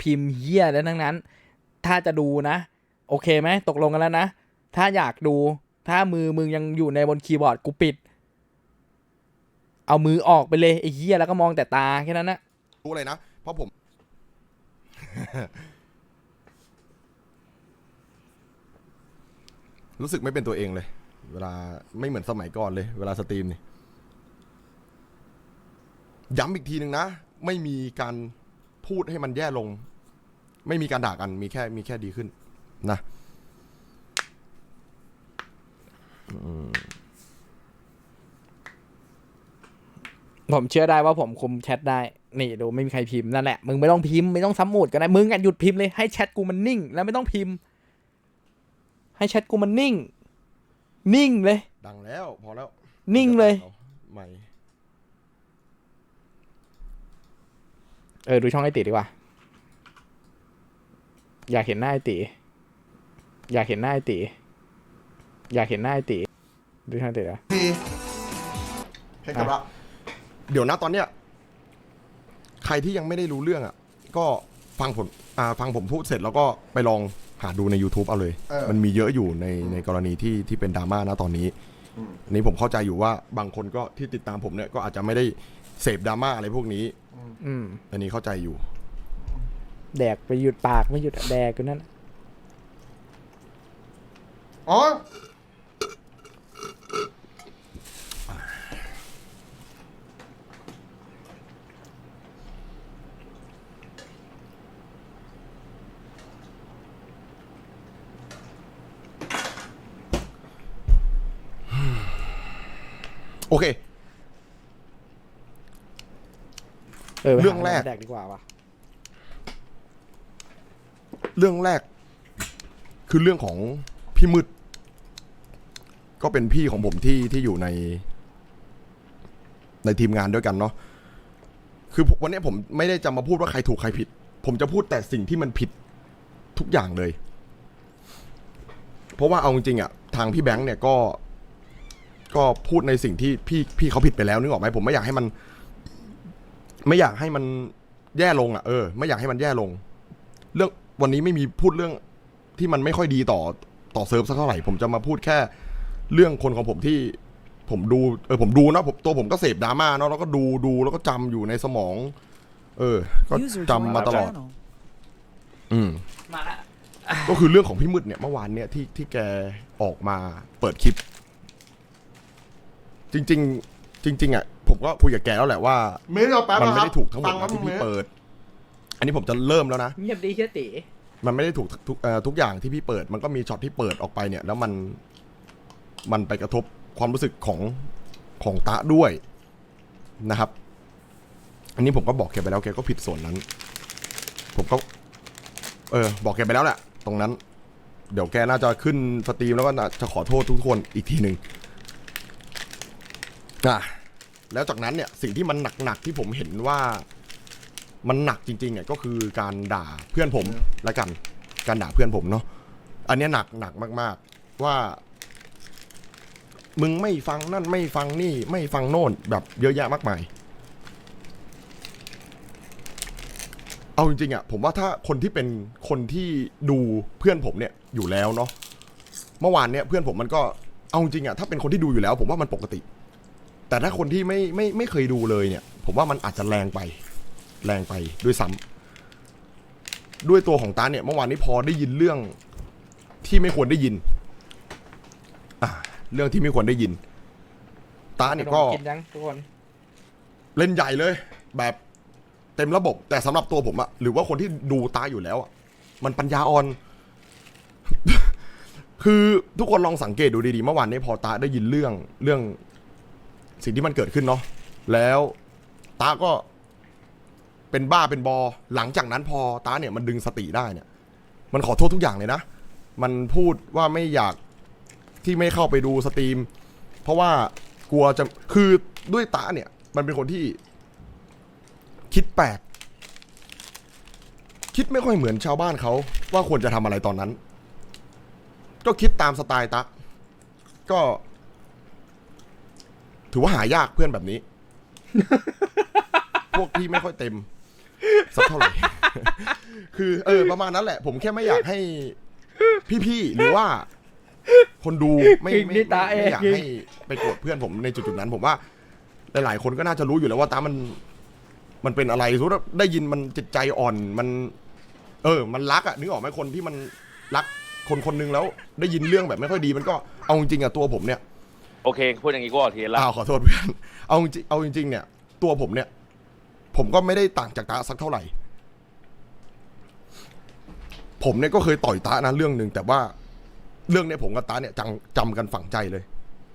พิมพ์เฮียแล้วทั้งนั้น ถ้าจะดูนะ โอเคไหมตกลงกันแล้วนะ ถ้าอยากดู ถ้ามือมึงยังอยู่ในบนคีย์บอร์ดกูปิด เอามือออกไปเลยไอ้เฮียแล้วก็มองแต่ตาแค่นั้นนะรู้เลยนะ เพราะผม รู้สึกไม่เป็นตัวเองเลย เวลาไม่เหมือนสมัยก่อนเลย เวลาสตรีมนี่ย้ำอีกทีหนึ่งนะ ไม่มีการพูดให้มันแย่ลง ไม่มีการด่ากันมีแค่มีแค่ดีขึ้น นะผมเชื่อได้ว่าผมคุมแชทได้ นี่ดูไม่มีใครพิมพ์นั่นแหละ มึงไม่ต้องพิมพ์ไม่ต้องซ้ำหมุดก็ได้ มึงอะหยุดพิมพ์เลยให้แชทกูมันนิ่ง แล้วไม่ต้องพิมพ์ ให้แชทกูมันนิ่ง นิ่งเลย ดังแล้ว พอแล้ว นิ่งเลย ใหม่ เออ ดูช่องไอติดีกว่า อยากเห็นหน้าไอติอยากเห็นหน้าไอติอยากเห็นหน้าไอติดูช่องไอติเหรอพี่ให้กระบะเดี๋ยวนะตอนเนี้ยใครที่ยังไม่ได้รู้เรื่องอะ ก็ฟังผมอ่าฟังผมพูดเสร็จแล้วก็ไปลองหาดูใน YouTube เอาเลย เออ มันมีเยอะอยู่ในในกรณีที่ที่เป็นดราม่านะตอนนี้อันนี้ผมเข้าใจอยู่ว่าบางคนก็ที่ติดตามผมเนี่ยก็อาจจะไม่ได้เสพดราม่าอะไรพวกนี้ อืม อันนี้เข้าใจอยู่ แดกไปหยุดปากไม่หยุดอะแดกกันนั่นอ๋อโอเค เออไปหาเรื่องแรก แดกดีกว่าว่ะ เรื่องแรก คือเรื่องของพี่มืด ก็เป็นพี่ของผมที่ที่อยู่ใน ในทีมงานด้วยกันเนาะคือวันนี้ผมไม่ได้จะมาพูดว่าใครถูกใครผิด ผมจะพูดแต่สิ่งที่มันผิดทุกอย่างเลย เพราะว่าเอาจริงๆอะทางพี่แบงค์เนี่ยก็ ก็พูดในสิ่งที่พี่พี่เขาผิดไปแล้วนึกออกไหมผมไม่อยากให้มัน ไม่อยากให้มันแย่ลงอะเออไม่อยากให้มันแย่ลง เรื่อง วันนี้ไม่มีพูดเรื่องที่มันไม่ค่อยดีต่อต่อเซิร์ฟสักเท่าไหร่ ผมจะมาพูดแค่เรื่องคนของผมที่ผมดูเออผมดูนะผมตัวผมก็เสพดราม่าเนาะแล้วก็ดูดูแล้วก็จำอยู่ในสมอง เออ ก็ User จำมา joined ต your ลอด channel. อืมมาละก็คือเรื่องของพี่มืดเนี่ยเมื่อวานเนี่ยที่ที่แกออกมาเปิดคลิป จริง ๆ จริง ๆ อะ ผมก็คุยกับแกแล้วแหละว่าเมสเอาแป๊บมันนะคไม่รับได้ถูกทั้งหมดฟังครันะบที่พี่เมสเปิด อันนี้ผมจะเริ่มแล้วนะ เงียบดีเชียติมันไม่ได้ถูกทุกเอ่อทุกอย่างที่พี่เปิด มันก็มีช็อตที่เปิดออกไปเนี่ย แล้วมันมันไปกระทบความรู้สึกของของตะด้วยนะครับ อันนี้ผมก็บอกแกไปแล้วแกก็ผิดส่วนนั้น ผมก็ เออ บอกแกไปแล้วแหละตรงนั้น เดี๋ยวแกน่าจะขึ้นสตรีมแล้วก็น่าจะขอโทษทุกคนอีกทีหนึ่งอะแล้วจากนั้นเนี่ยสิ่งที่มันหนักๆที่ผมเห็นว่า มันหนักจริงๆเนี่ยก็คือการด่าเพื่อนผมละกัน การด่าเพื่อนผมเนาะอันเนี้ยหนักหนักมาก ๆ ว่า มึงไม่ฟังนั่นไม่ฟังนี่ไม่ฟังโน่นแบบเยอะแยะมากมาย เอาจริงๆอะผมว่าถ้าคนที่เป็นคนที่ดูเพื่อนผมเนี่ยอยู่แล้วเนาะเมื่อวานเนี่ยเพื่อนผมมันก็เอาจริงอะถ้าเป็นคนที่ดูอยู่แล้ว ผมว่ามันปกติ แต่ถ้าคนที่ไม่ไม่ไม่เคยดูเลยเนี่ย ผมว่ามันอาจจะแรงไป แรงไปด้วยซ้ำด้วยตัวของตาเนี่ยเมื่อวานนี้พอได้ยินเรื่องที่ไม่ควรได้ยินอ่าเรื่องที่ไม่ควรได้ยินตาเนี่ยก็กินยังทุกคน เล่นใหญ่เลย แบบเต็มระบบ แต่สำหรับตัวผมอะหรือว่าคนที่ดูตาอยู่แล้วอะมันปัญญาอ่อน คือทุกคนลองสังเกตดูดีๆเมื่อวานนี้พอตาได้ยินเรื่องเรื่อง สิ่งที่มันเกิดขึ้นเนาะแล้วตาก็ เป็นบ้าเป็นบอ หลังจากนั้นพอตาเนี่ยมันดึงสติได้เนี่ย มันขอโทษทุกอย่างเลยนะ มันพูดว่าไม่อยากที่ไม่เข้าไปดูสตรีม เพราะว่ากลัวจะคือด้วยตาเนี่ย มันเป็นคนที่ คิดแปลก คิดไม่ค่อยเหมือนชาวบ้านเขาว่าควรจะทำอะไรตอนนั้น ก็คิดตามสไตล์ตะ ก็ ถือว่าหายากเพื่อนแบบนี้ พวกที่ไม่ค่อยเต็ม สักเท่าไหร่ คือเออประมาณนั้นแหละ ผมแค่ไม่อยากให้ พี่ๆหรือว่า คนดูไม่คิงไม่นี่ตาไม่เองไม่อยากให้ไปโกรธเพื่อนผมในจุดๆนั้น ผมว่า หลายๆ คนก็น่าจะรู้อยู่แล้วว่าตามัน มันเป็นอะไรสมมติว่าได้ยินมันจิตใจอ่อนมัน เออ มันรักอะนึกออกไหมคนที่มันรักคนคนหนึงแล้ว ได้ยินเรื่องแบบไม่ค่อยดีมันก็เอาจริงๆอะตัวผมเนี่ย โอเค พูดอย่างนี้ก็ออกทีละอ้าวขอโทษเพื่อน เอาจริงเอาจริงๆเนี่ย ตัวผมเนี่ย ผมก็ไม่ได้ต่างจากตาสักเท่าไหร่ ผมเนี่ยก็เคยต่อยตานะเรื่องหนึ่งแต่ว่าเรื่องเนี้ยผมกับตาเนี่ยจำจำกันฝังใจเลย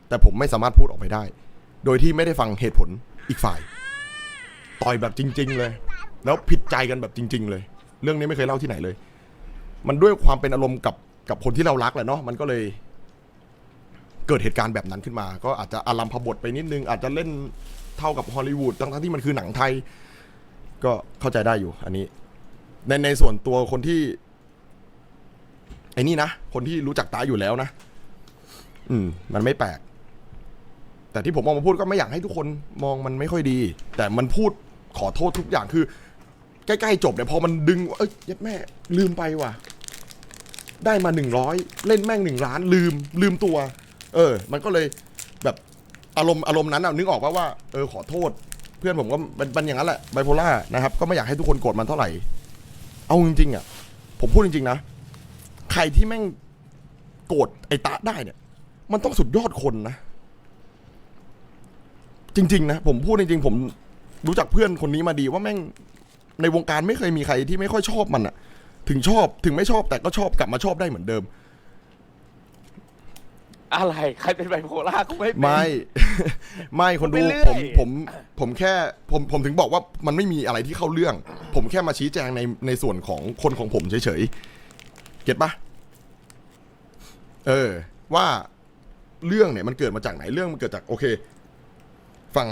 แต่ผมไม่สามารถพูดออกไปได้ โดยที่ไม่ได้ฟังเหตุผลอีกฝ่าย ต่อยแบบจริง ๆ เลย แล้วผิดใจกันแบบจริง ๆ เลย เรื่องนี้ไม่เคยเล่าที่ไหนเลย มันด้วยความเป็นอารมณ์กับกับคนที่เรารักแหละเนาะมันก็เลย เกิดเหตุการณ์แบบนั้นขึ้นมา ก็อาจจะอารัมพบทไปนิดนึง อาจจะเล่นเท่ากับฮอลลีวูดทั้งๆที่มันคือหนังไทย ก็เข้าใจได้อยู่ อันนี้ ในในส่วนตัวคนที่ไอ้นี่นะ คนที่รู้จักตาอยู่แล้วนะ อืม มันไม่แปลก แต่ที่ผมออกมาพูดก็ไม่อยากให้ทุกคนมองมันไม่ค่อยดี แต่มันพูดขอโทษทุกอย่างคือ ใกล้ๆจบเนี่ยพอมันดึง เอ้ยยัดแม่ ลืมไปว่ะ ได้มาหนึ่งร้อยเล่นแม่งหนึ่งล้าน ลืม ลืมตัว เออ มันก็เลยแบบอารมณ์อารมณ์นั้นอะนึกออกว่าว่า เออขอโทษ พื่อนผมก็มันมันอย่างนั้นแหละไบโพล่านะครับก็ไม่อยากให้ทุกคนโกรธมันเท่าไหร่ เอาจริงๆอะผมพูดจริงๆนะใครที่แม่งโกรธไอ้ตะได้เนี่ย มันต้องสุดยอดคนนะ จริง ๆ นะผมพูดจริงๆ ผมรู้จักเพื่อนคนนี้มาดีว่าแม่งในวงการไม่เคยมีใครที่ไม่ค่อยชอบมันอะถึงชอบถึงไม่ชอบแต่ก็ชอบกลับมาชอบได้เหมือนเดิม อะไรใครเป็นไบโพล่าก็ไม่เป็น ไม่ ไม่คนดูพูดไปเรื่อย ผมผมผมแค่ผมผมถึงบอกว่ามันไม่มีอะไรที่เข้าเรื่อง ผมแค่มาชี้แจงในในส่วนของคนของผมเฉยๆเก็ตปะเออ ว่าเรื่องเนี่ยมันเกิดมาจากไหนเรื่องมันเกิดจากโอเค ฝั่ง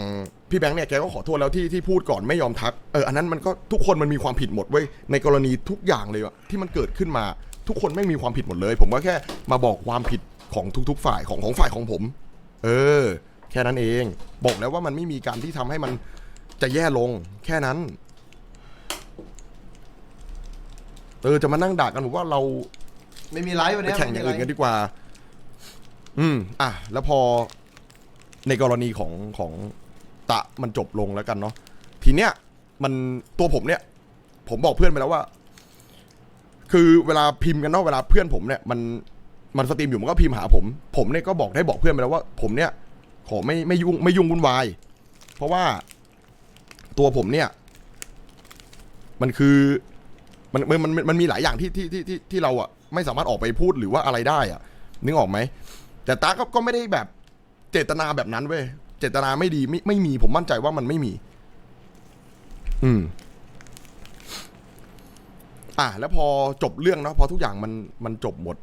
พี่แบงค์เนี่ยแกก็ขอโทษแล้วที่ที่พูดก่อนไม่ยอมทักเอออันนั้นมันก็ทุกคนมันมีความผิดหมดเว้ยในกรณีทุกอย่างเลยอะที่มันเกิดขึ้นมา ทุกคนไม่มีความผิดหมดเลย ผมก็แค่มาบอกความผิด ของทุกๆฝ่ายของของฝ่ายของผม เออ แค่นั้นเอง บอกแล้วว่ามันไม่มีการที่ทำให้มันจะแย่ลง แค่นั้น เออจะมานั่งด่ากันผมว่าเราไม่มีไลฟ์วันไปเนี้ยแข่งอย่างอื่นไม่กันมีไลฟ์ดีกว่า อืม อะ แล้วพอในกรณีของของตะมันจบลงแล้วกันเนาะทีเนี้ย มันตัวผมเนี่ย ผมบอกเพื่อนไปแล้วว่า คือเวลาพิมพ์กันเนาะเวลาเพื่อนผมเนี่ย มัน มันสตรีมอยู่มันก็พิมพ์หาผม ผมเนี่ยก็บอกได้บอกเพื่อนไปแล้วว่า ผมเนี่ยขอไม่ไม่ยุ่งไม่ยุ่งวุ่นวาย เพราะว่าตัวผมเนี่ย มันคือมันมันมันมันมีหลายอย่างที่ที่ที่ที่ที่เราอะไม่สามารถออกไปพูดหรือว่าอะไรได้อะนึกออกไหม แต่ตาก็ก็ไม่ได้แบบเจตนาแบบนั้นเว้ยเจตนาไม่ดีไม่ไม่มีผมมั่นใจว่ามันไม่มี อืม อะแล้วพอจบเรื่องเนาะพอทุกอย่างมันมันจบหมด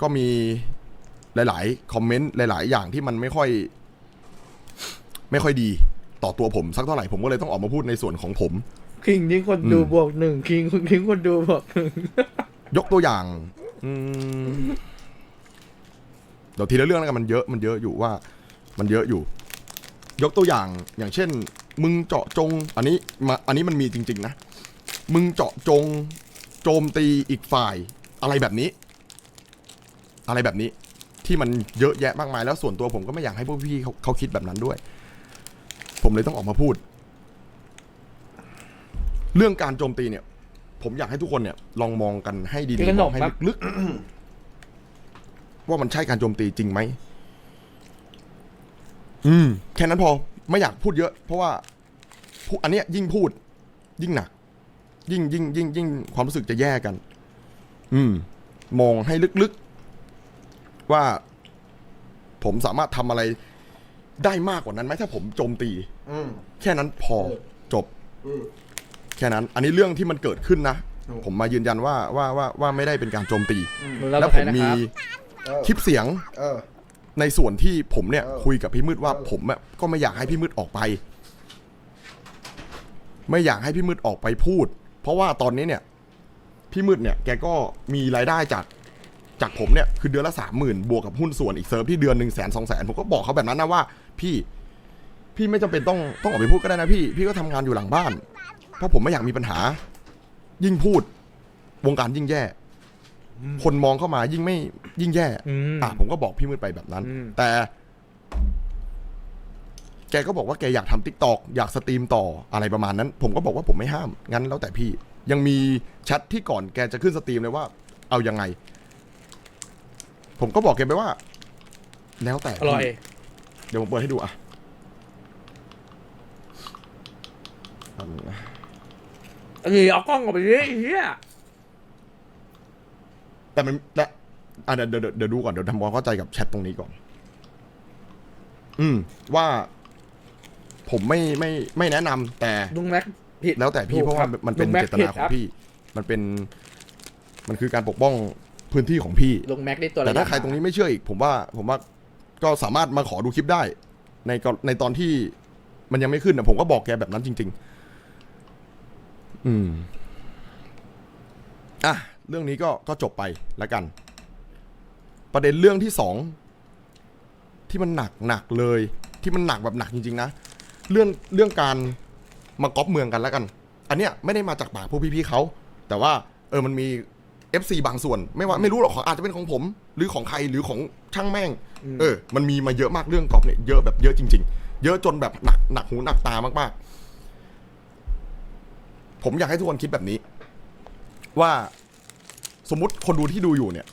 ก็มีหลาย ๆ คอมเมนต์หลาย ๆ อย่างที่มันไม่ค่อย ไม่ค่อยดีต่อตัวผมสักเท่าไหร่ผมก็เลยต้องออกมาพูดในส่วนของผม คิงนี่คนดูอืมบวกหนึ่งคิงคิงคนดูบวกหนึ่งยกตัวอย่างอืมเดี๋ยวทีละเรื่องแล้วกันมันเยอะมันเยอะอยู่ว่า มันเยอะอยู่ ยกตัวอย่างอย่างเช่น มึงเจาะจง อันนี้มาอันนี้มันมีจริง ๆ นะ มึงเจาะจง โจมตีอีกฝ่าย อะไรแบบนี้ อะไรแบบนี้ ที่มันเยอะแยะมากมายแล้วส่วนตัวผมก็ไม่อยากให้พวกพี่เขาเขาคิดแบบนั้นด้วย ผมเลยต้องออกมาพูด เรื่องการโจมตีเนี่ย ผมอยากให้ทุกคนเนี่ย ลองมองกันให้ดีกินขๆนมมองให้ครับลึกๆว่ามันใช่การโจมตีจริงไหมอืมแค่นั้นพอไม่อยากพูดเยอะ เพราะว่าพูดอันเนี้ยยิ่งพูด ยิ่งหนัก ยิ่งยิ่งยิ่งยิ่งความรู้สึกจะแย่กัน อืม มองให้ลึกๆ ว่าผมสามารถทำอะไรได้มากกว่านั้นไหมถ้าผมโจมตี อืม แค่นั้นพอจบ อืม แค่นั้น อันนี้เรื่องที่มันเกิดขึ้นนะถูกผมมายืนยันว่าว่าว่าว่าไม่ได้เป็นการโจมตีมึงรับแล้วใคผรมนะมีครับเออคลิปเสียงเออ ในส่วนที่ผมเนี่ย เออคุยกับพี่มืดว่าเออ ผมอะก็ไม่อยากให้พี่มืดออกไป ไม่อยากให้พี่มืดออกไปพูด เพราะว่าตอนนี้เนี่ย พี่มืดเนี่ยแกก็มีรายได้จาก จากผมเนี่ยคือเดือนละสามหมื่นบวกกับหุ้นส่วนอีกเซิร์ฟที่เดือนหนึ่งแสนสองแสนผมก็บอกเขาแบบนั้นนะว่า พี่พี่ไม่จำเป็นต้องต้องออกไปพูดก็ได้นะพี่ พี่ก็ทำงานอยู่หลังบ้าน เพราะผมไม่อยากมีปัญหา ยิ่งพูด วงการยิ่งแย่ คนมองเข้ามายิ่งไม่ยิ่งแย่อืมอะผมก็บอกพี่มืดไปแบบนั้นอืมแต่ แกก็บอกว่าแกอยากทำทิกตอกอยากสตรีมต่ออะไรประมาณนั้น ผมก็บอกว่าผมไม่ห้าม งั้นแล้วแต่พี่ ยังมีแชทที่ก่อนแกจะขึ้นสตรีมเลยว่า เอายังไง ผมก็บอกแกไปว่า แล้วแต่อร่อยพี่เดี๋ยวผมเปิดให้ดูอะแป๊บนึงนะเออเอากล้องออกไปดิไอ้เฮียแต่มันแต่อะเดี๋ยวเดี๋ยวเดี๋ยวดูก่อนเดี๋ยวทำความเข้าใจกับแชทตรงนี้ก่อน อืม ว่า ผมไม่ไม่ไม่แนะนำแต่ลุงแม็กผิดแล้วแต่พี่ถูกเพราะคว่าบมันเป็นลุงแม็กเจตนาขอผิดครังบพี่ มันเป็น มันคือการปกป้อง พื้นที่ของพี่ลุงแม็กนี่ตัวแต่ถ้าใครตรงนี้ไม่เชื่ออีก ผมว่า ผมว่าก็สามารถมาขอดูคลิปได้ ในกรในตอนที่มันยังไม่ขึ้นนะผมก็บอกแกแบบนั้นจริง ๆ อืม อะ เรื่องนี้ก็ก็จบไปแล้วกัน ประเด็นเรื่องที่สองที่มันหนักหนักเลย ที่มันหนักแบบหนักจริง ๆ นะเรื่องเรื่องการมาก๊อปเมืองกันแล้วกัน อันเนี้ยไม่ได้มาจากปากพวกพี่ๆเขา แต่ว่าเออมันมี FC บางส่วน ไม่ว่าไม่รู้หรอกของอาจจะเป็นของผม หรือของใครหรือของช่างแม่ง เออ มันมีมาเยอะมากเรื่องก๊อปเนี่ยเยอะแบบเยอะจริง ๆ เยอะจนแบบหนักหนักหูหนักตามากๆ ผมอยากให้ทุกคนคิดแบบนี้ ว่าสมมุติคนดูที่ดูอยู่เนี่ย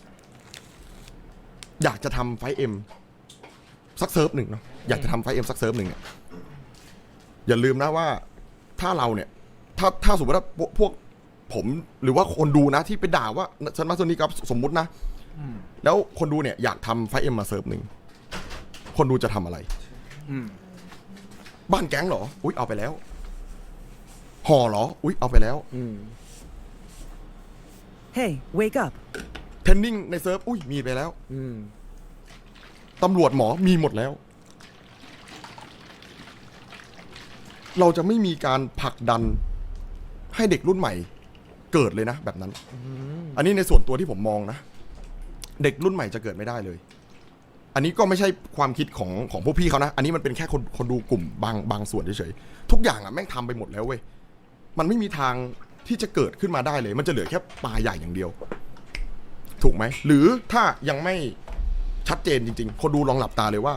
อยากจะทำไฟเอ็มสักเซิร์ฟหนึ่งเนาะอยากจะทำไฟเอ็มสักเซิร์ฟหนึ่งเนี่ยอย่าลืมนะว่าถ้าเราเนี่ย ถ้าถ้าสมมติว่าพวกพวก ผมหรือว่าคนดูนะที่ไปด่าว่าฉันมาสนีกับสมมุตินะ แล้วคนดูเนี่ยอยากทำไฟเอ็มมาเซิร์ฟหนึ่ง คนดูจะทำอะไรอืมบ้านแก๊งเหรอ อุ๊ยเอาไปแล้วห่อเหรอ อุ๊ยเอาไปแล้วอืม Hey, wake up. เทนนิ่งในเซิร์ฟ อุ๊ยมีไปแล้วอืมตำรวจหมอมีหมดแล้ว เราจะไม่มีการผลักดันให้เด็กรุ่นใหม่ เกิดเลยนะ แบบนั้น อันนี้ในส่วนตัวที่ผมมองนะ เด็กรุ่นใหม่จะเกิดไม่ได้เลย อันนี้ก็ไม่ใช่ความคิดของของพวกพี่เขานะ อันนี้มันเป็นแค่คนคนดูกลุ่มบางบางส่วนเฉยๆทุกอย่างอะแม่งทำไปหมดแล้วเว้ยมันไม่มีทางที่จะเกิดขึ้นมาได้เลย มันจะเหลือแค่ปลาใหญ่อย่างเดียว ถูกไหม หรือถ้ายังไม่ชัดเจนจริง ๆ คนดูลองหลับตาเลยว่า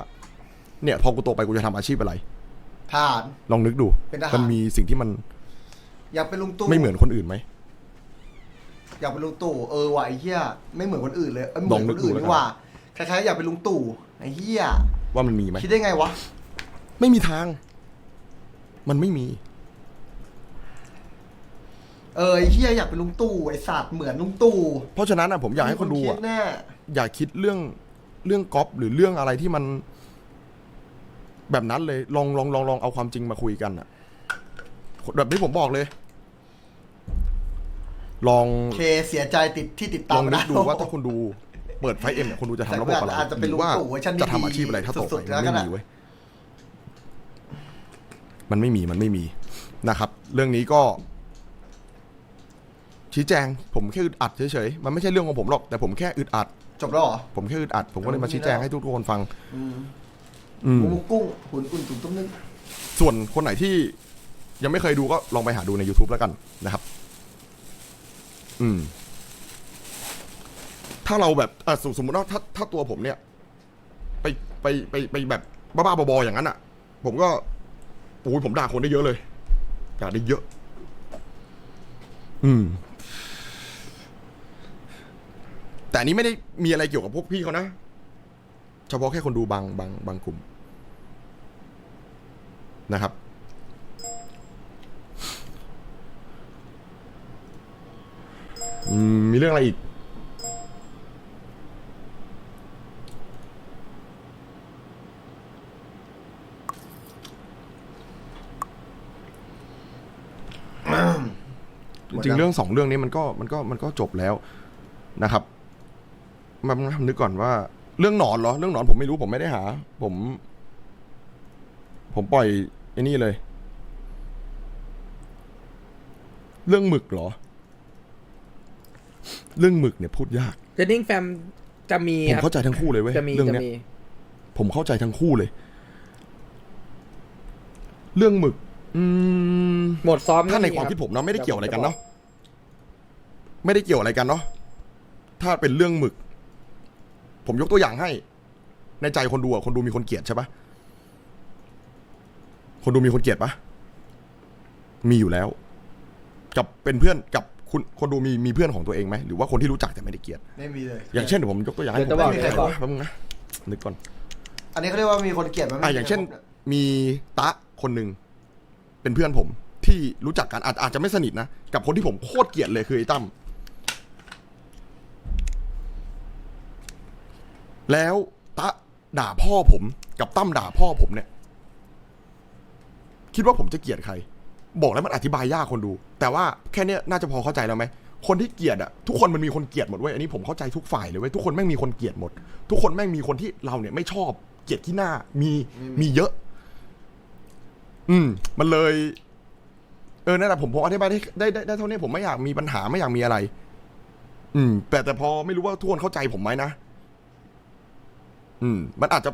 เนี่ยพอกูโตไปกูจะทำอาชีพอะไรทหาร ลองนึกดู เป็นทหาร มันมีสิ่งที่มันอยากเป็นลุงตู่ไม่เหมือนคนอื่นไหม อยากเป็นลุงตู่เออว่ะไอ้เหี้ยไม่เหมือนคนอื่นเลยเออเหลมือองนนึคกนดูอื่นแล้วกันนี่หว่าคล้ายๆอยากเป็นลุงตู่ไอ้เหี้ยว่ามันมีไหมคิดได้ไงวะไม่มีทาง มันไม่มี เออไอ้เหี้ยอยากเป็นลุงตู่ไอ้สัตว์เหมือนลุงตู่เพราะฉะนั้นอะผมอยากให้คนดูคิอะ ดแน่ อย่าคิดเรื่องเรื่องก๊อปหรือเรื่องอะไรที่มัน แบบนั้นเลยลองลองลองลองเอาความจริงมาคุยกันอะแบบที่ผมบอกเลย ลองเคเสียใจติดที่ติดลตาอมงนึกดูนะว่าถ้าคุณดูเปิดไฟเอ็มเนี่ยคุณดูจะทำระบบอะไรอาจจะเป็นหรือว่าลุงตู่เวอร์ชันดีๆจะทำอาชีพอะไรถ้าโตไปสุดๆมันแล้วกัไม่นอะมีเว้ยมันไม่มีมันไม่มีนะครับ เรื่องนี้ก็ ชี้แจง ผมแค่อึดอัดเฉยๆมันไม่ใช่เรื่องของผมหรอกแต่ผมแค่อึดอัด จบแล้วเหรอ ผมแค่อึดอัด ผมก็เลยมาชี้แจงให้ทุกคนฟัง อืมอืมหมูกุ้งหุ่นอุ่นตุ๋นตุ้มนึ่งส่วนคนไหนที่ยังไม่เคยดูก็ลองไปหาดูใน YouTube แล้วกันนะครับ อืม ถ้าเราแบบอะสมสมมติว่าถ้าถ้าตัวผมเนี่ย ไปไปไปไปแบบบ้าๆบอๆอย่างนั้นอะ ผมก็โอ้ยผมด่าคนได้เยอะเลยด่าได้เยอะ อืม แต่อันนี้ไม่ได้มีอะไรเกี่ยวกับพวกพี่เขานะ เฉพาะแค่คนดูบางบางบางกลุ่มนะครับ อืมมีเรื่องอะไรอีก จริงๆเรื่องสองเรื่องนี้มันก็มันก็มันก็จบแล้วนะครับมามานึกก่อนว่า เรื่องหนอนเหรอ เรื่องหนอนผมไม่รู้ผมไม่ได้หา ผม ผมปล่อยไอ้นี่เลย เรื่องหมึกเหรอ เรื่องหมึกเนี่ยพูดยากเจนนิงแฟมจะมีผมครับเข้าใจทั้งคู่เลยเว้ยจะมีเรื่องจะเนี้ยมีผมเข้าใจทั้งคู่เลย เรื่องหมึกออืม หมดซ้อมถ้าในก็ความรับ คิดผมเนาะไม่ได้เกี่ยวอะไรกันเนาะไม่ได้เกี่ยวอะไรกันเนาะถ้าเป็นเรื่องหมึก ผมยกตัวอย่างให้ ในใจคนดูอะคนดูมีคนเกลียดใช่ปะคนดูมีคนเกลียดปะมีอยู่แล้ว กับเป็นเพื่อนกับ คุณคนดูมีมีเพื่อนของตัวเองไหมหรือว่าคนที่รู้จักแต่ไม่ได้เกลียด ไม่มีเลย อย่างเช่นเดี๋ยวผมยกตัวอย่างให้เดี๋ยวจะบอกผมเดี๋ยวจะบอก แป๊บนึงนะนึกก่อนอันนี้เขาเรียกว่ามีคนเกลียดไหมอะอย่างเช่นมีตะคนหนึ่งเป็นเพื่อนผมที่รู้จักกันอาจอาจจะไม่สนิทนะกับคนที่ผมโคตรเกลียดเลยคือไอ้ตั้มแล้วตะด่าพ่อผม กับตั้มด่าพ่อผมเนี่ย คิดว่าผมจะเกลียดใคร บอกแล้วมันอธิบายยากคนดู แต่ว่าแค่เนี้ยน่าจะพอเข้าใจแล้วไหมคนที่เกลียดอะทุกคนมันมีคนเกลียดหมดเว้ยอันนี้ผมเข้าใจทุกฝ่ายเลยเว้ยทุกคนแม่งมีคนเกลียดหมด ทุกคนแม่งมีคนที่เราเนี่ยไม่ชอบเกลียดที่หน้ามีมีเยอะ อืม มันเลย เออนั่นแหละผมผมอธิบายได้ได้ได้ได้เท่านี้ผมไม่อยากมีปัญหาไม่อยากมีอะไร อืม แต่แต่พอไม่รู้ว่าทุกคนเข้าใจผมไหมนะอืม มันอาจจะ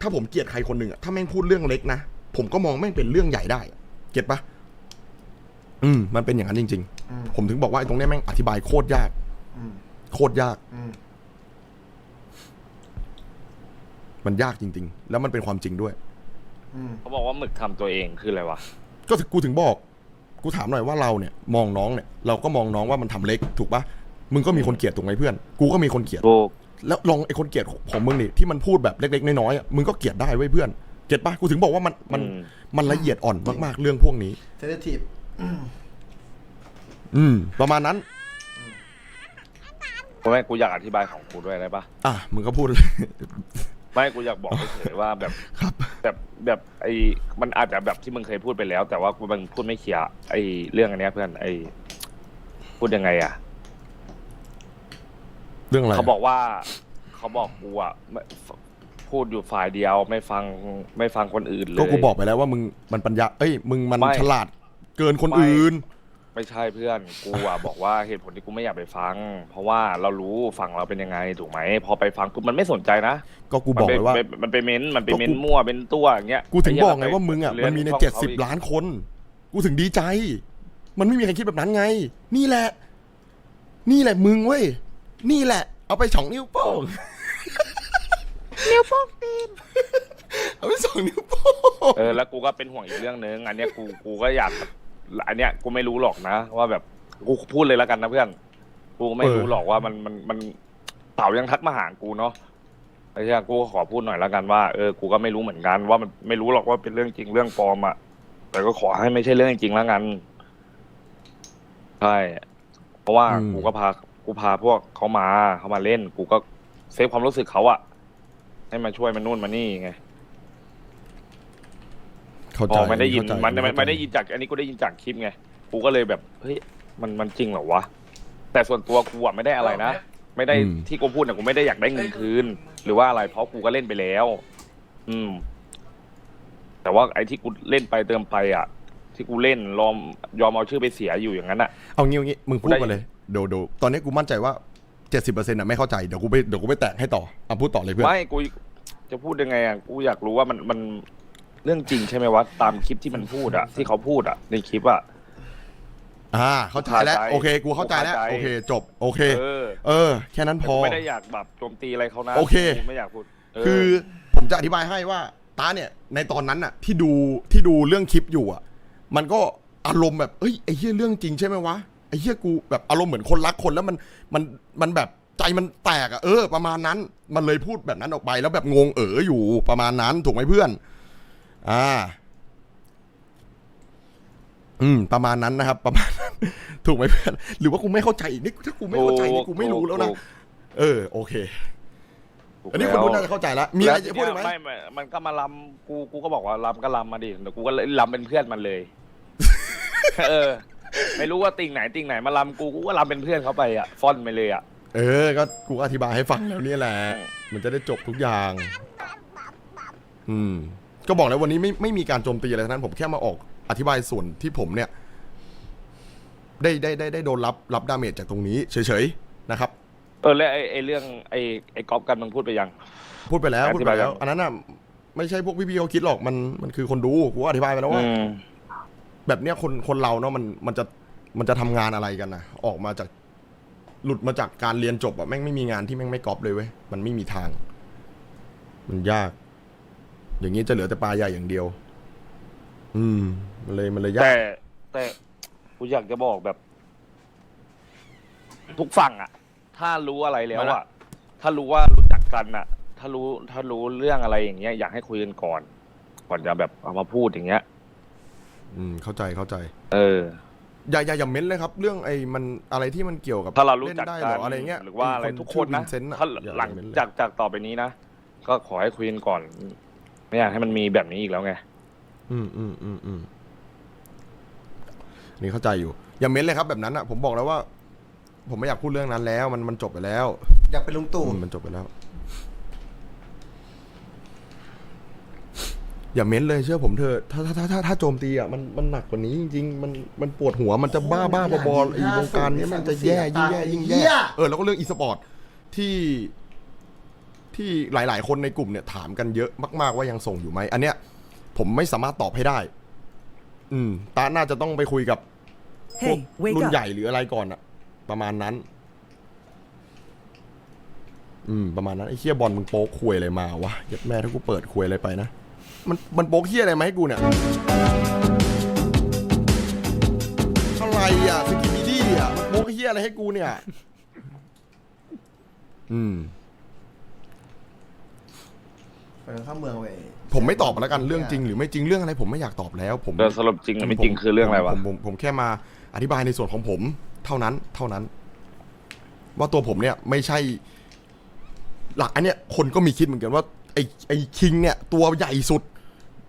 ถ้าผมเกลียดใครคนหนึ่งอะถ้าแม่งพูดเรื่องเล็กนะผมก็มองแม่งเป็นเรื่องใหญ่ได้อะ เก็ตปะอืมมันเป็นอย่างนั้นจริงอืมๆผมถึงบอกว่าไอ้ตรงเนี้ยแม่งอธิบายโคตรยากอืมโคตรยากอืมมันยากจริง ๆ แล้วมันเป็นความจริงด้วยอืมเขาบอกว่าหมึกทำตัวเองคืออะไรวะ ก็ถึงกูถึงบอก กูถามหน่อยว่าเราเนี่ย มองน้องเนี่ย เราก็มองน้องว่ามันทำเล็กถูกปะมึงก็มีคนเกลียดถูกไหมเพื่อน กูก็มีคนเกลียด ถูก แล้วลองไอ้คนเกลียดของมึงนี่ที่มันพูดแบบเล็กๆน้อยๆอะมึงก็เกลียดได้เว้ยเพื่อนเกลียดปะกูถึงบอกว่ามันมันอืมมันละเอียดอ่อนมากๆ เรื่องพวกนี้เซนซิทีฟอืม ประมาณนั้นเพราะแม่กูอยากอธิบายของกูด้วยได้ปะอะมึงก็พูดเลย ไม่กูอยากบอกเฉยๆว่าแบบครับ แบบแบบไอ้มันอาจจะแบบที่มึงเคยพูดไปแล้ว แต่ว่ากูมันพูดไม่เคลียร์ไอ้เรื่องอันเนี้ยเพื่อนไอ้พูดยังไงอะเรื่องอะไรเขาบอกว่า เขาบอกกูอะไม่ พูดอยู่ฝ่ายเดียวไม่ฟังไม่ฟังคนอื่นเลย ก็กูบอกไปแล้วว่ามึงมันปัญญา เอ้ย มึงมันไม่ ฉลาดเกินคนไม่อื่น ไม่ใช่เพื่อนกูอะบอกว่าเหตุผลที่กูไม่อยากไปฟัง เพราะว่าเรารู้ฝั่งเราเป็นยังไงถูกไหมพอไปฟังปุ๊บมันไม่สนใจนะก็กูบอกมันไปไปว่ามันไปเม้นมันไปเม้นก็กู มั่วเป็นตัวอย่างเงี้ยกูถึงอ้เหี้บอกไงว่ามึงอะเลื้มันมีในช่องเจ็ดขาสิบอีกล้านคน กูถึงดีใจ มันไม่มีใครคิดแบบนั้นไง นี่แหละ นี่แหละมึงเว้ย นี่แหละ เอาไปสองนิ้วโป้ง นิ้วโป้งตีนเอาไปสองนิ้วโป้งเออแล้วกูก็เป็นห่วงอีกเรื่องนึงอันเนี้ยกูกูก็อยากอันเนี้ยกูไม่รู้หรอกนะ ว่าแบบกูพูดเลยแล้วกันนะเพื่อน กูไม่รู้หรอกว่ามันมันมันเต่ายังทักมาหากูเนาะไอ้เหี้ยกูก็ขอพูดหน่อยแล้วกันว่าเออกูก็ไม่รู้เหมือนกัน ว่ามันไม่รู้หรอกว่าเป็นเรื่องจริงเรื่องปลอมอะแต่ก็ขอให้ไม่ใช่เรื่องจริงแล้วกันใช่เพราะว่ากูก็พากูพาพวกเขามาเขามาเล่น กูก็เซฟความรู้สึกเขาอะ ให้มาช่วยมันนู่นมานี่ไงเข้าพใจอไม่ได้ยินเข้าใจมันไม่เข้าใจไม่ได้ยินจากอันนี้กูได้ยินจากคลิปไงกูก็เลยแบบเฮ้ยมันมันจริงเหรอวะแต่ส่วนตัวกูอะไม่ได้อะไรนะไม่ได้ที่กูพูดเนี่ยกูไม่ได้อยากได้เงินคืน หรือว่าอะไรเพราะกูก็เล่นไปแล้ว อืม แต่ว่าไอ้ที่กูเล่นไปเติมไปอะ ที่กูเล่นยอมยอมเอาชื่อไปเสียอยู่อย่างนั้นอะ เอางี้เอางี้มึงพูดได้มาเลยเดี๋ยวเดี๋ยวตอนนี้กูมั่นใจว่าเจ็ดสิบเปอร์เซ็นต์อะไม่เข้าใจเดี๋ยวกูไปเดี๋ยวกูไปแตกให้ต่ออะพูดต่อเลยเพื่อน ไม่กู จะพูดยังไงอะกูอยากรู้ว่ามันมันเรื่องจริงใช่ไหมวะตามคลิปที่มันพูดอะ ที่เขาพูดอะ ในคลิปอะ อ่าเข้าใจแล้วเข้าใจโอเค กูเข้าใจแล้วเข้าใจโอเค จบโอเค เออเออ แค่นั้นพอไม่ได้อยากแบบโจมตีอะไรเขานะโอเค กูไม่อยากพูดเคือผมจะอธิบายให้ว่าตาเนี่ยในตอนนั้นน่ะที่ดูที่ดูเรื่องคลิปอยู่อะ มันก็อารมณ์แบบเอ้ยไอ้เหี้ยเรื่องจริงใช่ไหมวะไอ้เหี้ยกูแบบอารมณ์เหมือนคนรักคนแล้วมันมันมันแบบ ใจมันแตกอะเออ ประมาณนั้น มันเลยพูดแบบนั้นออกไป แล้วแบบงงเอ๋ออยู่ประมาณนั้นถูกไหมเพื่อน อ่า อืม ประมาณนั้นนะครับ ประมาณนั้นถูกไหมเพื่อน หรือว่ากูไม่เข้าใจอีกนี่ถ้ากูไม่เข้าใจนี่กูไม่รู้แล้วนะถูกเออ โอเคถูกอันนี้คนแล้วรู้น่าจะเข้าใจแล้วมีอะไรจะพูดอีกไหมไม่ไม่มันก็มาลำกูกูก็บอกว่าลำก็ลำมาดิเดี๋ยวกูก็เลยลำเป็นเพื่อนมันเลย เออ ไม่รู้ว่าติ่งไหนติ่งไหนมาลำกูกูก็ลำเป็นเพื่อนเขาไปอะฟอนไปเลยอะ เออ ก็กูก็อธิบายให้ฟังแล้วเนี่ยแหละอืมมันจะได้จบทุกอย่าง อืม ก็บอกแล้ววันนี้ไม่ไม่มีการโจมตีอะไรทั้งนั้น ผมแค่มาออกอธิบายส่วนที่ผมเนี่ย ได้ได้ได้ได้โดนรับรับดาเมจจากตรงนี้เฉยๆนะครับ เออแล้วไอ้ไอ้เรื่องไอ้ไอ้กอล์ฟกันมึงพูดไปยัง พูดไปแล้วอพูดธิไปบายแล้วยังอันนั้นน่ะไม่ใช่พวกพี่ๆเขาคิดหรอกมันมันคือคนดูกูอธิบายไปแล้วว่าอืมแบบเนี้ยคนคนเราเนาะมันมันจะมันจะทำงานอะไรกันนะออกมาจาก หลุดมาจากการเรียนจบอะแม่งไม่มีงานที่แม่งไม่ก๊อปเลยเว้ยมันไม่มีทาง มันยาก อย่างนี้จะเหลือแต่ปลาใหญ่อย่างเดียว อืม มันเลยมันเลยยากแต่แต่กูอยากจะบอกแบบ ทุกฝั่งอะถ้ารู้อะไรแล้วอะถ้ารู้ว่ารู้จักกันอะถ้ารู้ถ้ารู้เรื่องอะไรอย่างเงี้ยอยากให้คุยกันก่อน ก่อนจะแบบเอามาพูดอย่างเงี้ย อืม เข้าใจเข้าใจ เออ อย่าอย่าอย่าเม้นเลยครับ เรื่องไอ้มันอะไรที่มันเกี่ยวกับถ้าเรารู้ล่นจักได้กัเหรนออะไรเงี้ยหรือว่าอะไรไคทุกคนนะชื่อ Vincent อะถ้าอย่หลังอย่เม้นเลยจากจากต่อไปนี้นะ ก็ขอให้คุยกันก่อน ไม่อยากให้มันมีแบบนี้อีกแล้วไง อืมอืมอืมอืมนี่เข้าใจอยู่ อย่าเม้นเลยครับแบบนั้นอะผมบอกแล้วว่า ผมไม่อยากพูดเรื่องนั้นแล้ว มันมันจบไปแล้วอยากเป็นลุงตู่อืมมันจบไปแล้ว อย่าเม้นเลยเชื่อผมเถอะถ้าถ้าถ้าถ้าถ้าโจมตีอะมันมันหนักกว่านี้จริงๆมันมันปวดหัวมันจะบ้าบ้าบอๆไอ้วงการเนี้ยมันจะแย่ยิ่งแย่ยิ่งแย่เออแล้วก็เรื่องอีสปอร์ตที่ที่หลาย ๆ คนในกลุ่มเนี่ยถามกันเยอะมาก ๆ ว่ายังส่งอยู่ไหมอันเนี้ย ผมไม่สามารถตอบให้ได้ อืมตาน่าจะต้องไปคุยกับพวก Hey, wake รุ่น up. ใหญ่หรืออะไรก่อนอะประมาณนั้น อืม ประมาณนั้นไอ้เคียบอลมึงโป๊กควยอะไรมาวะยัดแม่ถ้ากูเปิดควยอะไรไปนะ มันมันโป๊กเคียอะไรมาให้กูเนี่ยอะไรอะสกิปปี้ดี้อะมันโป๊กเคียอะไรให้กูเนี่ย อืมไปเข้าเมืองไปผมไม่ตอบแล้วกันเรื่องจริง หรือไม่จริงเรื่องอะไรผมไม่อยากตอบแล้ว ผมเดินสรุปจริงหรือไม่จริงคือเรื่องอะไรวะ ผมผมผมแค่มาอธิบายในส่วนของผม เท่านั้น เท่านั้น ว่าตัวผมเนี่ยไม่ใช่ หลักอันเนี้ยคนก็มีคิดเหมือนกันว่าไอ้ไอ้คิงเนี่ยตัวใหญ่สุด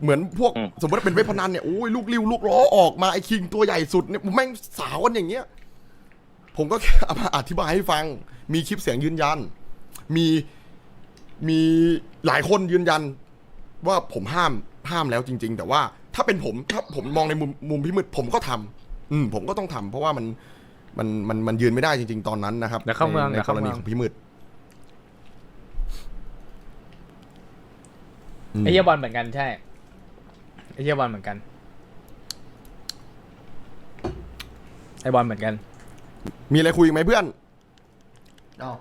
เหมือนพวกอืมสมมติว่าเป็นเว็บพนันเนี่ยโอ้ยลูกริ้วลูกล้อออกมาไอ้คิงตัวใหญ่สุดเนี่ยแม่งสาวกันอย่างเงี้ย ผมก็แค่เอามาอธิบายให้ฟัง มีคลิปเสียงยืนยัน มีมีหลายคนยืนยัน ว่าผมห้ามห้ามแล้วจริง ๆ แต่ว่าถ้าเป็นผมถ้าผมมองในมุมมุมพี่มืดผมก็ทำอืมผมก็ต้องทำเพราะว่ามันมันมันมันยืนไม่ได้จริง ๆ ตอนนั้นนะครับเดี๋ยวเข้าเมืองในเดี๋ในยวกเข้ารเมืณีองของพี่มืดอืมไอ้เหี้ยบอลเหมือนกันใช่ ไอ้เหี้ยบอลเหมือนกัน ไอ้บอลเหมือนกัน มีอะไรคุยอีกไหมเพื่อนเอ้า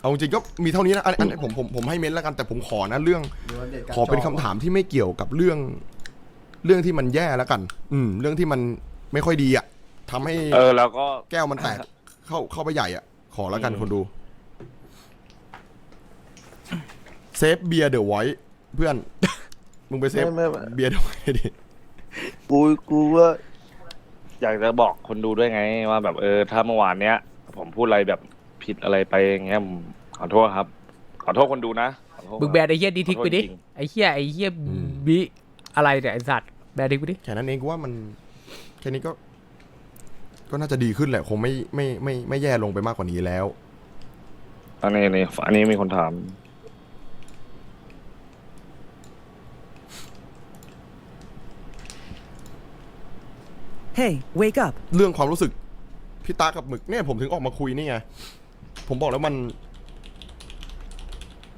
เอาจริงๆก็มีเท่านี้นะอันอันผมผมผมให้เม้นแล้วกันแต่ผมขอนะเรื่องดูอัปดตการขอเป็นคำถามที่ไม่เกี่ยวกับเรื่อง เรื่องที่มันแย่แล้วกัน อืม เรื่องที่มันไม่ค่อยดีอะทำให้เออแล้วก็แก้วมันแตก เข้าเข้าไปใหญ่อะ ขอแล้วกันอืมคนดูเซฟเบียร์เดอะไวท์เพื่อน มึงไปเซฟเบียร์เดอะไวท์ดิกูกูว่าอยากจะบอกคนดูด้วยไง ว่าแบบเออ ถ้าเมื่อวานเนี้ย ผมพูดอะไรแบบผิดอะไรไปอย่างเงี้ยผมขอโทษครับ ขอโทษคนดูนะขอโทษบึกแบดไอ้เหี้ยดีทิกไปดิขอโทษจริงไอ้เหี้ยไอ้เหี้ยบิอะไรเนี่ยไอ้สัตว์แบดดิกไปดิแค่นั้นเองกูว่ามันแค่นี้ก็ ก็น่าจะดีขึ้นแหละคงไม่ไม่ไม่ไม่แย่ลงไปมากกว่านี้แล้ว อันนี้นี่อันนี้มีคนถาม Hey, wake up. เรื่องความรู้สึกพี่ตากับหมึกเนี่ยผมถึงออกมาคุยนี่ไงผมบอกแล้วมัน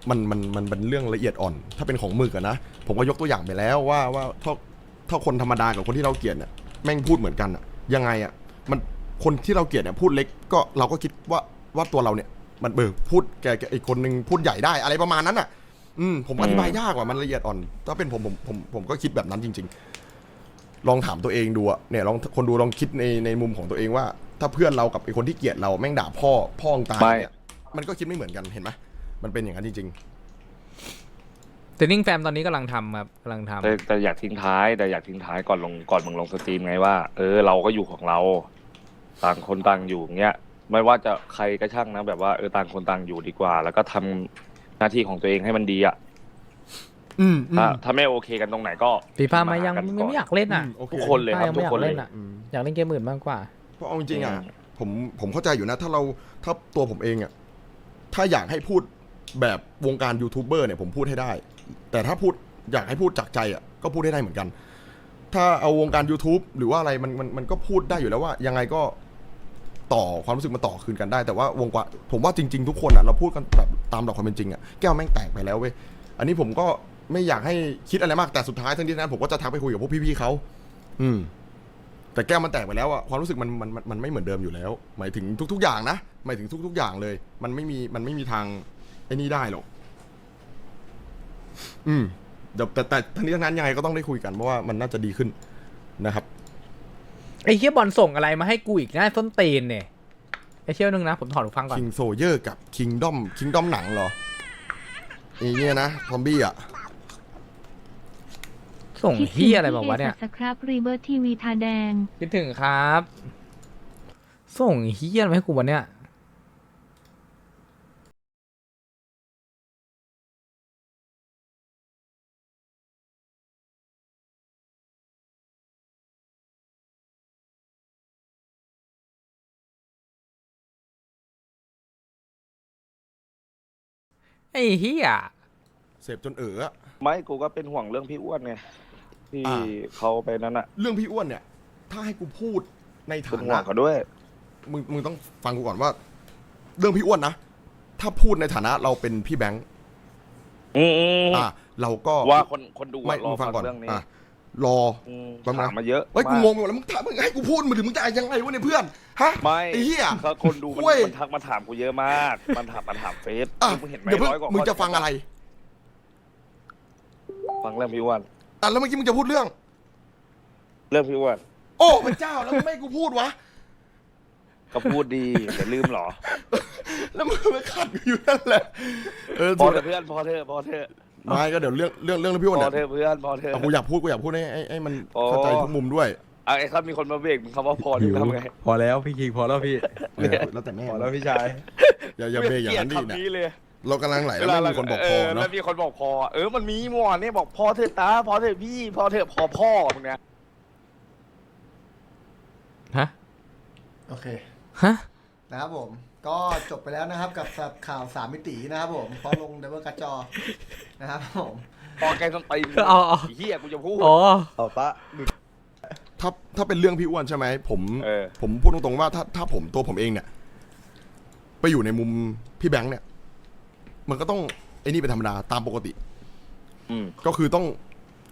มันมันมันเป็นเรื่องละเอียดอ่อน ถ้าเป็นของหมึกอะนะผมก็ยกตัวอย่างไปแล้วว่าว่าถ้าถ้าคนธรรมดากับคนที่เราเกลียดเนี่ยแม่งพูดเหมือนกันอะยังไงอะมันคนที่เราเกลียดเนี่ยพูดเล็กก็เราก็คิดว่าว่าตัวเราเนี่ย มันเบอพูดแกแกไอคนหนึ่งพูดใหญ่ได้อะไรประมาณนั้นอะอืมผมอธิบายยากกว่ามันละเอียดอ่อน ถ้าเป็นผมผมผมผมก็คิดแบบนั้นจริง ๆ ลองถามตัวเองดูอะเนี่ยลองคนดูลองคิดในในมุมของตัวเองว่า ถ้าเพื่อนเรากับไอคนที่เกลียดเราแม่งด่าพ่อพ่อมึงตายไม่เนี่ยมันก็คิดไม่เหมือนกันเห็นไหมมันเป็นอย่างนั้นจริงเทรนนิ่งแฟมตอนนี้กำลังทำครับกำลังทำแต่แต่อยากทิ้งท้ายแต่อยากทิ้งท้ายก่อนลงก่อนมึงลงสตรีมไงว่า เออเราก็อยู่ของเรา ต่างคนต่างอยู่อย่างเงี้ยไม่ว่าจะใครก็ช่างนะแบบว่าเออต่างคนต่างอยู่ดีกว่า แล้วก็ทำหน้าที่ของตัวเองให้มันดีอะๆ อืมอืมถ้าถ้าไม่โอเคกันตรงไหนก็ฟีฟ่ามายังหกันยังไม่อยากเล่นอะอืมโอเคทุกคนเลยครับยังทุไม่กอยาคนกเลเล่ยนอะอืมอยากเล่นเกมอื่นมากกว่า เพราะเอาจริงๆอะอืมผมผมเข้าใจอยู่นะ ถ้าเราถ้าตัวผมเองอะถ้าอยากให้พูดแบบวงการยูทูบเบอร์เนี่ยผมพูดให้ได้ แต่ถ้าพูดอยากให้พูดจากใจอะก็พูดให้ได้เหมือนกัน ถ้าเอาวงการ YouTube หรือว่าอะไรมันมันมันก็พูดได้อยู่แล้วว่า ยังไงก็ต่อความรู้สึกมันต่อคืนกันได้ แต่ว่าวงการผมว่าจริง ๆ ทุกคนอะเราพูดกันแบบตามหลักความเป็นจริงอะแก้วแม่งแตกไปแล้วเว้ยอันนี้ผมก็ ไม่อยากให้คิดอะไรมากแต่สุดท้ายทั้งนี้ทั้งนั้นผมก็จะทักไปคุยกับพวกพี่ๆเขาอืม แต่แก้วมันแตกไปแล้วอะความรู้สึกมันมันมันมันไม่เหมือนเดิมอยู่แล้ว หมายถึงทุก ๆ อย่างนะหมายถึงทุก ๆ อย่างเลย มันไม่มีมันไม่มีทางไอ้นี่ได้หรอกอืมเดี๋ยวแต่แต่ทั้งนี้ทั้งนั้นยังไงก็ต้องได้คุยกันเพราะว่ามันน่าจะดีขึ้นนะครับ ไอ้เฮียบอลส่งอะไรมาให้กูอีกนะส้นตีนเนี่ยไอ้เชี่ยวนึงนะผมถอดหูฟังก่อน คิงโซเยอร์กับคิงดอมคิงดอมหนังเหรอไอ้เนี่ยนะ ซอมบี้อะ ส่งเฮียอะไรมาวะเนี่ยสครับรีเบิร์ทีวีทาแดง คิดถึงครับ ส่งเฮียอะไรมาให้กูวันเนี้ยไอ้เฮียเสพจนเอ๋ออะไม่กูก็เป็นห่วงเรื่องพี่อ้วนไง ที่อ่า เขาไปนั้นอะเรื่องพี่อ้วนเนี่ย ถ้าให้กูพูดในเป็นฐาห่วนะ งเขาด้วย มึงมึงต้องฟังกูก่อนว่า เรื่องพี่อ้วนนะ ถ้าพูดในฐานะเราเป็นพี่แบงค์อืมอืมอะเราก็ว่าคนคนดูอะไม่รมึองฟังก่อนเรื่องนี้อะรอ อืมแป๊บนะ ถามมาเยอะเฮ้ยกูมากงงไปหมดแล้วมึงถามมึงให้กูพูดมึงถึงมึงจะยังไงวะเนี่ยเพื่อนฮะไม่ไอ้เหี้ย เขาคนดูมันเว้ย มันทักมาถามกูเยอะมาก มันถามมาถามเฟซอะมึงเห็นไหมเดี๋ยวเพิ่งร้อยกว่ามึงข้อจะฟังอะไร ฟังเรื่องพี่อ้วน อะแล้วเมื่อกี้มึงจะพูดเรื่อง เรื่องพี่อ้วนโอ้พระเจ้าแล้วมึงไม่ให้กูพูดวะ ก็พูดดีอย่าลืมเหรอแล้วมึงไม่ขัดกูอยู่นั่นแหละ เออพอถูกเถอะเพื่อนพอเถอะพอเถอะไม่ก็เดี๋ยวเรื่องเรื่องเรื่องพี่อ้วนพอเนี่ยเถอะเพื่อนพอเถอะ เอากูอยากพูดกูอยากพูดให้ให้ให้มันโอ้เข้าใจทุกมุมด้วยอะไอ้ถ้ามีคนมาเบรกมึงคำว่าพอที่ทำไงพอแล้วพี่คิงพอแล้วพี่ เออแล้วแต่แม่พอแล้วพี่ชายอย่าอย่าเบรกอย่างนั้นดิเกลียดเนี่ยคำนี้เลย เรากำลังไหลแล้วไม่มีคนบอกพอแล้เนาะวมีคนบอกพอ เออมันมีเมื่อวานเนี่ยบอกพอเถอะตาพอเถอะพี่พอเถอะพอพ่อมึงเนี่ยฮะโอเค ฮะ นะครับผม ก็จบไปแล้วนะครับกับข่าวสามมิตินะครับผมพร้อมลงเดเวอร์กัจจอ นะครับผมพอแกต้องตีนเอาเอาไอ้เฮียกูจะพูดอ๋อเอาตะถ้าถ้าเป็นเรื่องพี่อ้วนใช่ไหมผมเออผมพูดตรงๆว่าถ้าถ้าผมตัวผมเองเนี่ย ไปอยู่ในมุมพี่แบงค์เนี่ย มันก็ต้องไอ้นี่เป็นธรรมดาตามปกติ อืม ก็คือต้อง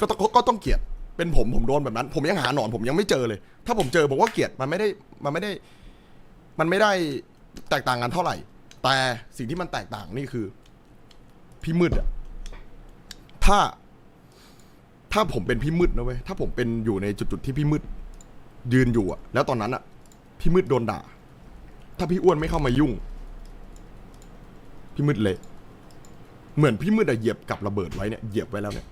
ก็ต้องก็ต้องเกลียดเป็นผมผมโดนแบบนั้น ผมยังหาหนอนผมยังไม่เจอเลย ถ้าผมเจอผมก็เกลียดมันไม่ได้มันไม่ได้ มันไม่ได้แตกต่างกันเท่าไหร่ แต่สิ่งที่มันแตกต่างนี่คือ พี่มืดอะถ้า ถ้าผมเป็นพี่มืดนะเว้ยถ้าผมเป็นอยู่ในจุดๆที่พี่มืด ยืนอยู่อะแล้วตอนนั้นอะพี่มืดโดนด่า ถ้าพี่อ้วนไม่เข้ามายุ่ง พี่มืดเละ เหมือนพี่มืดอะเหยียบกับระเบิดไว้เนี่ยเหยียบไว้แล้วเนี่ย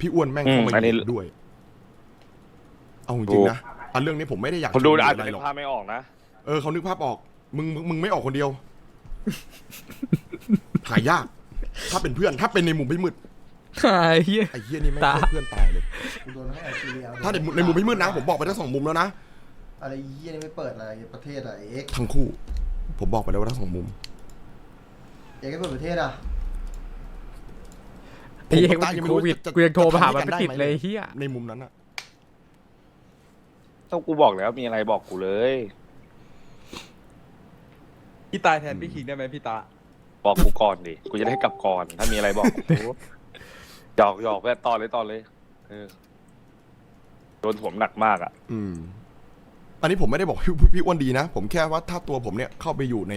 พี่อ้วนแม่งเข้ามาอืมอันนี้ เหยียบด้วย เอาจริงๆนะอันเรื่องนี้ผมไม่ได้อยากคนดูชมหรือาจอจะอะไรนึหรอกก ภาพไม่ออกนะ เออเขานึกภาพออก มึงมึงมึงไม่ออกคนเดียว หายาก ถ้าเป็นเพื่อน ถ้าเป็นในมุมพี่มืดไอ้เฮียไอ้เหี้ยนี่ไม่งตาโคตรเพื่อนตายเลย กูโดนให้ไอซีเรียถ้าในมุมในมุมพี่มืดนะ ผมบอกไปทั้งสองมุมแล้วนะ อะไรเยี่ยนี่ไม่เปิดอะไรประเทศอะไรเอ็กซ์ทั้งคู่ ผมบอกไปแล้วว่าทั้งสองมุม เอ็กซ์ไม่เปิดประเทศอะ ไอ้เหี้ยผมก็ตายยังไม่รู้กูยังจะกูยังโทรไปหามันจะทำไม่ติดได้ไหมเลยเฮียในมุมนั้นอะต้องกูบอกแล้วมีอะไรบอกกูเลย พี่ตายแทนพี่คิงได้ไหมพี่ตา บอกกูก่อนดิ กูจะได้กลับก่อน ถ้ามีอะไรบอกกูหยอกหยอกเพื่อนต่อเลยต่อเลยเออโดนผมหนักมากอะ อืม อันนี้ผมไม่ได้บอกพี่พี่อ้วนดีนะ ผมแค่ว่าถ้าตัวผมเนี่ยเข้าไปอยู่ใน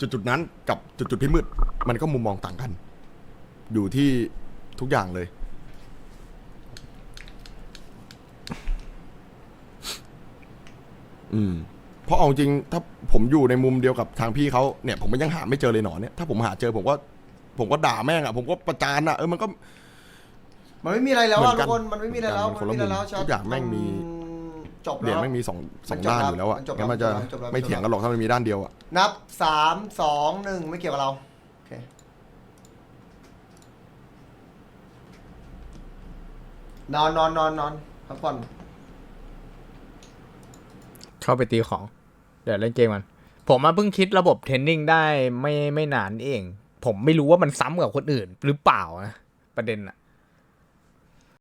จุดจุดๆนั้นกับจุดจุดๆพี่มืด มันก็มุมมองต่างกัน อยู่ที่ ทุกอย่างเลย อืม เพราะเอาจริง ถ้าผมอยู่ในมุมเดียวกับทางพี่เขาเนี่ย ผมก็ยังหาไม่เจอเลยหนอนเนี่ย ถ้าผมหาเจอผมก็ ผมก็ด่าแม่งอะ ผมก็ประจานอะ เออ มันก็ มันไม่มีอะไรแล้วอะเหมือนกันทุกคน มันไม่มีอะไรแล้วเหมือนกันมันไม่มีอะไรแล้วคนละมุมทุกอย่างแม่งมี จบเหรียแล้ญวไม่งมีสองสองมันจบด้านแล้วอยู่แล้วอะมันจบงั้นมันแล้วจะมันจบแล้ว ไม่เถียงกันหรอกถ้ามันมีด้านเดียวอะ นับสามสองหนึ่งไม่เกี่ยวกับเราโอเค นอนนอนนอนนอนพักผ่อนเข้าไปตีของ เดี๋ยวเล่นเกมมัน ผมมาเพิ่งคิดระบบเทรนนิ่งได้ไม่ไม่นานนี่เอง ผมไม่รู้ว่ามันซ้ำกับคนอื่นหรือเปล่านะประเด็นอะ